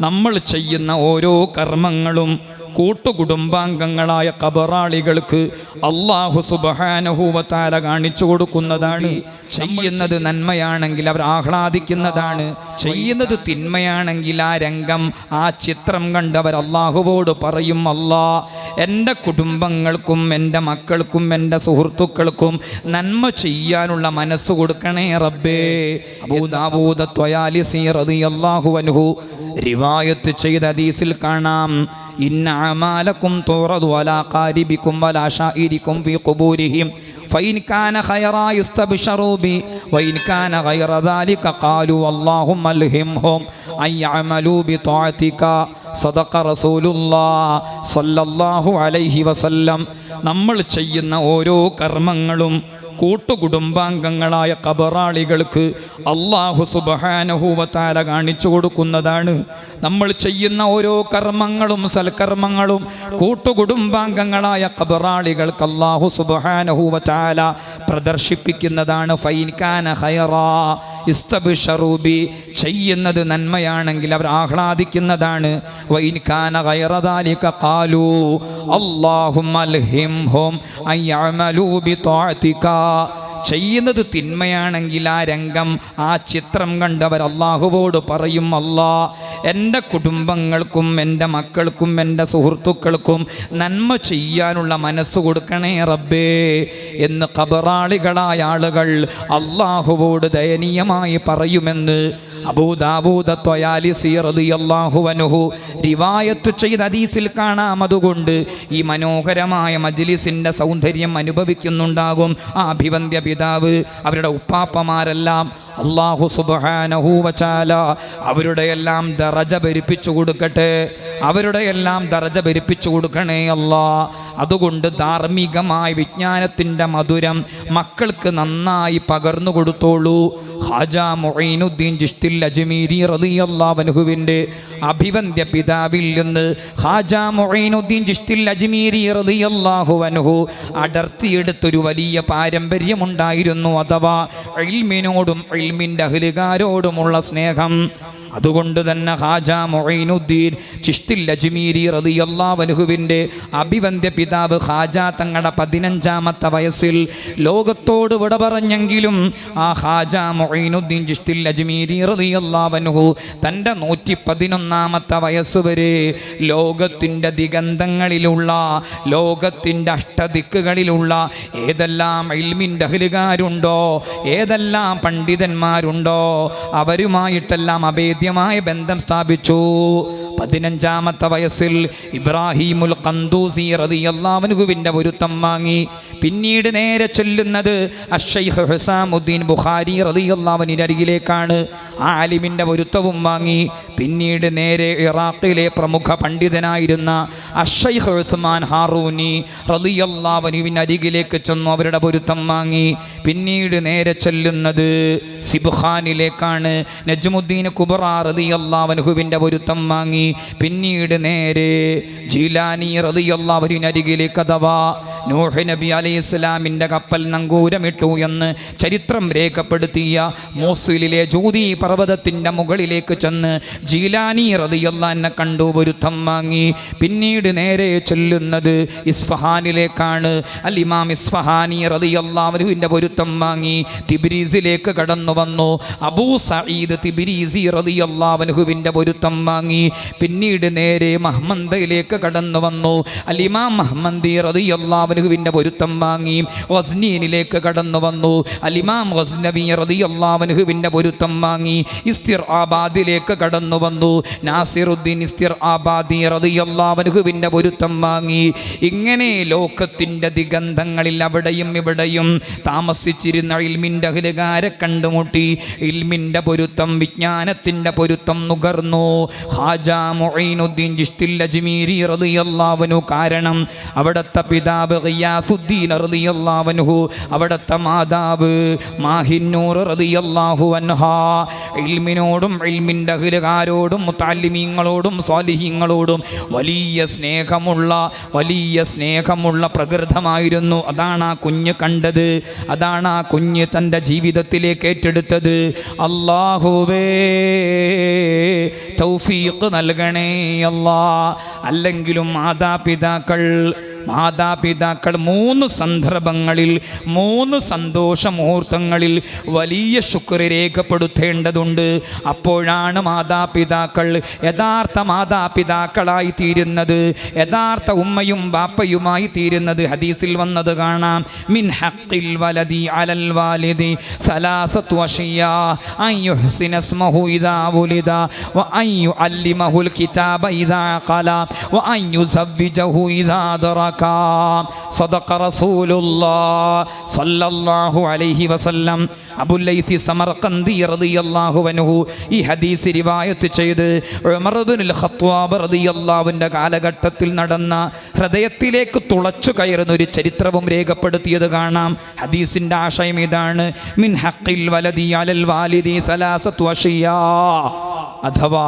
നമ്മൾ ചെയ്യുന്ന ഓരോ കർമ്മങ്ങളും കൂട്ടുകുടുംബാംഗങ്ങളായ കബറാളികൾക്ക് അള്ളാഹു സുബഹാനഹൂവത്താല കാണിച്ചു കൊടുക്കുന്നതാണ്. ചെയ്യുന്നത് നന്മയാണെങ്കിൽ അവർ ആഹ്ലാദിക്കുന്നതാണ്. ചെയ്യുന്നത് തിന്മയാണെങ്കിൽ ആ രംഗം ആ ചിത്രം കണ്ടവർ അള്ളാഹുവോട് പറയും അല്ലാ എന്റെ കുടുംബങ്ങൾക്കും എന്റെ മക്കൾക്കും എന്റെ സുഹൃത്തുക്കൾക്കും നന്മ ചെയ്യാനുള്ള മനസ്സ് കൊടുക്കണേ റബ്ബേ. അബൂദാബൂദ ത്വയാലിസി അള്ളാഹു അനുഹു റിവായത്ത് ചെയ്ത ഹദീസിൽ കാണാം. ഇന്ന അമാലക്കും തുറതു വലാ ഖാരിബിക്കും വലാ ഷായിരിക്കും ഫീ ഖുബൂരിഹിം فإن كان خيرا يستبشروا بي وإن كان غير ذلك قالوا اللهم ألهمهم أن يعملوا بطاعتك صدق رسول الله صلى الله عليه وسلم നമ്മൾ ചെയ്യുന്ന ഓരോ കർമ്മങ്ങളും കൂട്ടുകുടുംബാംഗങ്ങളായ കബറാളികൾക്ക് അള്ളാഹു സുബഹാനഹൂവത്താല കാണിച്ചു കൊടുക്കുന്നതാണ്. നമ്മൾ ചെയ്യുന്ന ഓരോ കർമ്മങ്ങളും സൽക്കർമ്മങ്ങളും കൂട്ടുകുടുംബാംഗങ്ങളായ കബറാളികൾക്ക് അള്ളാഹു സുബഹാനഹൂവത്താല പ്രദർശിപ്പിക്കുന്നതാണ് ഇസ്തബിഷറൂബി ചെയ്യുന്നത് നന്മയാണെങ്കിൽ അവർ ആഹ്ലാദിക്കുന്നതാണ്. ബി ചെയ്യുന്നത് തിന്മയാണെങ്കിൽ ആ രംഗം ആ ചിത്രം കണ്ടവർ അള്ളാഹുവോട് പറയും അല്ലാ എന്റെ കുടുംബങ്ങൾക്കും എന്റെ മക്കൾക്കും എന്റെ സുഹൃത്തുക്കൾക്കും നന്മ ചെയ്യാനുള്ള മനസ്സ് കൊടുക്കണേ റബ്ബേ എന്ന് കബറാളികളായ ആളുകൾ അള്ളാഹുവോട് ദയനീയമായി പറയുമെന്ന് അബൂദാബൂദ ത്വയാലിസി റളിയല്ലാഹു അൻഹു റിവായത്ത് ചെയ്ത ഹദീസിൽ കാണാം. അതുകൊണ്ട് ഈ മനോഹരമായ മജ്ലിസിന്റെ സൗന്ദര്യം അനുഭവിക്കുന്നുണ്ടാകും. ആ അഭിവന്ധ്യ പിതാവ് അവരുടെ ഉപ്പാപ്പമാരെല്ലാം അള്ളാഹു സുബ്ഹാനഹു വചാല അവരുടെ എല്ലാം ദറജ ഭരിപ്പിച്ചു കൊടുക്കട്ടെ. അവരുടെ എല്ലാം ദറജ ഭരിപ്പിച്ചു കൊടുക്കണേ അല്ലാ. അതുകൊണ്ട് ധാർമ്മികമായ വിജ്ഞാനത്തിന്റെ മധുരം മക്കൾക്ക് നന്നായി പകർന്നു കൊടുത്തോളൂ. ഹാജ മൊഹീനുദ്ദീൻ ജിഷ്തിൽ അജ്മീരി റളിയല്ലാഹുവിന്റെ അഭിവന്ദ്യ പിതാവിൽ നിന്ന് ഹാജ മൊഹീനുദ്ദീൻ ജിഷ്തിൽ അജ്മീരി റളിയല്ലാഹു അൻഹു അടർത്തിയെടുത്തൊരു വലിയ പാരമ്പര്യമുണ്ടായിരുന്നു. അഥവാ ഇൽമിനോടും ഇൽമിന്റെ അഹ്ലുകാരോടുമുള്ള സ്നേഹം. അതുകൊണ്ട് തന്നെ ഹാജ മൊഹൈനുദ്ദീൻ ചിഷ്തിൽ അജ്മീരി വലുഹുവിന്റെ അഭിവന്ദ്യ പിതാവ് ഹാജ തങ്ങളുടെ പതിനഞ്ചാമത്തെ വയസ്സിൽ ലോകത്തോട് വിട പറഞ്ഞെങ്കിലും ആ ഹാജ മൊഹൈനുദ്ദീൻ ചിഷ്തിൽ അജ്മീരി വനുഹു തന്റെ നൂറ്റി പതിനൊന്നാമത്തെ വയസ്സ് വരെ ലോകത്തിന്റെ ദിഗന്ധങ്ങളിലുള്ള ലോകത്തിന്റെ അഷ്ടദിക്കുകളിലുള്ള ഏതെല്ലാം ഇൽമിന്റെ അഹലുകാരുണ്ടോ ഏതെല്ലാം പണ്ഡിതന്മാരുണ്ടോ അവരുമായിട്ടെല്ലാം അഭേദ്യമായ ബന്ധം സ്ഥാപിച്ചു. പതിനഞ്ചാമത്തെ വയസ്സിൽ ഇബ്രാഹിമുൽ കന്തൂസി റതി റളിയല്ലാഹുവിന്റെ ഒരുത്തം വാങ്ങി. പിന്നീട് നേരെ ചെല്ലുന്നത് അഷൈഖ് ഹുസാമുദ്ദീൻ ബുഖാരി റളിയല്ലാഹുവിന്റെ അരികിലേക്കാണ്. ആലിമിന്റെ ഒരുത്തവും വാങ്ങി. പിന്നീട് നേരെ ഇറാഖിലെ പ്രമുഖ പണ്ഡിതനായിരുന്ന അഷൈഖ് ഉസ്മാൻ ഹാറൂനി റതി റളിയല്ലാഹുവിന്റെ അരികിലേക്ക് ചെന്നു അവരുടെ പൊരുത്തം വാങ്ങി. പിന്നീട് നേരെ ചൊല്ലുന്നത് സിബുഖാനിലേക്കാണ്. നജ്മുദ്ദീൻ കുബറ റളിയല്ലാഹുവിന്റെ പൊരുത്തം വാങ്ങി. പിന്നീട് നേരെ ജീലാനി റളിയല്ലാഹുവിന്റെ അരികിലേക്ക് അഥവാ നൂഹ് നബി അലൈഹി ഇസ്ലാമിന്റെ കപ്പൽ നങ്കൂരമിട്ടു എന്ന് ചരിത്രം രേഖപ്പെടുത്തിയ മോസിലിലെ ജ്യോതി പർവതത്തിന്റെ മുകളിലേക്ക് ചെന്ന് ജീലാനി റതിയല്ലാന്നെ കണ്ടു പൊരുത്തം വാങ്ങി. പിന്നീട് നേരെ ചൊല്ലുന്നത് ഇസ്ഫഹാനിലേക്കാണ്. അൽ ഇമാം ഇസ്ഫഹാനി റതിയല്ലാവരുവിന്റെ പൊരുത്തം വാങ്ങി. തിബിരീസിലേക്ക് കടന്നു വന്നു അബൂ സഈദ് തിബിരീസി റതിയല്ലാവനുഹുവിന്റെ പൊരുത്തം വാങ്ങി. പിന്നീട് നേരെ മഹ്മന്ദയിലേക്ക് കടന്നു വന്നു. അൽ ഇമാം മഹ്മന്ദി റതിയല്ലാവനുഹുവിന്റെ പൊരുത്തം വാങ്ങി. വസ്നീനിലേക്ക് കടന്നു വന്നു. അലിമാം വസ്നബി റതിയല്ലാവനുഹുവിന്റെ പൊരുത്തം വാങ്ങി. ഇസ്തിർ ആബാദിലേക്ക് കടന്നു വന്നു. നാസിറുദ്ദീൻ ഇസ്തിർ ആബാദി റതിയല്ലാവനുഹുവിന്റെ പൊരുത്തം വാങ്ങി. ഇങ്ങനെ ലോകത്തിന്റെ ദിഗന്ധങ്ങളിൽ അവിടെയും ഇവിടെയും താമസിച്ചിരുന്ന ഇൽമിന്റെ അഹലുകാരെ കണ്ടുമുട്ടി. ഇൽമിന്റെ പൊരുത്തം വിജ്ഞാനത്തിന്റെ പൊരുത്തം നുകർന്നു. ഹാജ മൊയ്നുദ്ദീൻ ജിഷ്തിൽ അജ്മീരി റളിയല്ലാഹുവിനു കാരണം അവിടുത്തെ പിതാവ് ഖിയാസുദ്ദീൻ റളിയല്ലാഹുവിൻഹു അവിടുത്തെ മാതാവ് മാഹിന്നൂർ റളിയല്ലാഹു അൻഹാ. ഇൽമിനോടും ഇൽമിന്റെ അഹിലുകാരോടും മുത്താലിമീങ്ങളോടും സ്വാലിഹീങ്ങളോടും വലിയ സ്നേഹമുള്ള വലിയ സ്നേഹമുള്ള പ്രകൃതമായിരുന്നു. അതാണ് ആ കുഞ്ഞ് കണ്ടത്. അതാണ് ആ കുഞ്ഞ് തന്റെ ജീവിതത്തിലേക്ക് ഏറ്റെടുത്തത്. അള്ളാഹുവേ തൗഫീഖ് നൽകണേ അല്ലാ. അല്ലെങ്കിലും മാതാപിതാക്കൾ മാതാപിതാക്കൾ മൂന്ന് സന്ദർഭങ്ങളിൽ മൂന്ന് സന്തോഷ മുഹൂർത്തങ്ങളിൽ വലിയ ശുക്ർ രേഖപ്പെടുത്തേണ്ടതുണ്ട്. അപ്പോഴാണ് മാതാപിതാക്കൾ യഥാർത്ഥ മാതാപിതാക്കളായി തീരുന്നത്. യഥാർത്ഥ ഉമ്മയും ബാപ്പയുമായി തീരുന്നത് ഹദീസിൽ വന്നത് കാണാം. മിൻ ഹഖിൽ വലതി അലൽ വാലിദി സലാസത്തു അഷിയാ ഇദാ വ അയ്യു അല്ലിമഹുൽ കിതാബ ഇദാ വ ഇദാ സദഖ സല്ലല്ലാഹു അലൈഹി വസല്ലം. റളിയല്ലാഹു അൻഹു ഈ ഹദീസ് റിവായത്ത് ചെയ്ത് ഉമർ ഇബ്നുൽ കാലഘട്ടത്തിൽ നടന്ന ഹൃദയത്തിലേക്ക് തുളച്ചു കയറുന്ന ഒരു ചരിത്രവും രേഖപ്പെടുത്തിയത് കാണാം. ഹദീസിന്റെ ആശയം ഇതാണ് മിൻ ഹഖിൽ വലദി അഥവാ